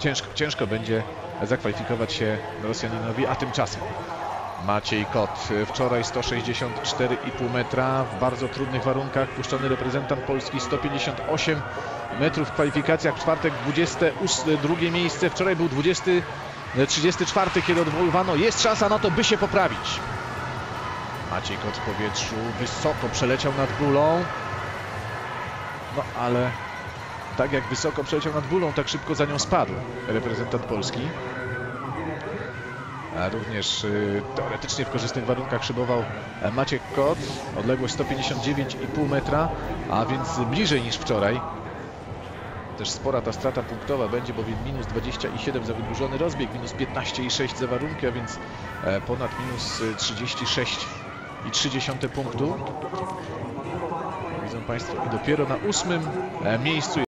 Ciężko, ciężko będzie zakwalifikować się Rosjaninowi, a tymczasem Maciej Kot. Wczoraj 164,5 metra w bardzo trudnych warunkach. Puszczony reprezentant Polski 158 metrów w kwalifikacjach. W czwartek 22 miejsce. Wczoraj był 20, 34, kiedy odwoływano. Jest szansa na to, by się poprawić. Maciej Kot w powietrzu wysoko przeleciał nad bólą. No ale tak jak wysoko przeleciał nad bólą, tak szybko za nią spadł reprezentant Polski. A również y, teoretycznie w korzystnych warunkach szybował e, Maciek Kot. Odległość 159,5 metra, a więc bliżej niż wczoraj. Też spora ta strata punktowa będzie, bowiem minus 27 za wydłużony rozbieg, minus 15,6 za warunki, a więc e, ponad minus y, 36,3 punktu. Widzą Państwo i dopiero na ósmym e, miejscu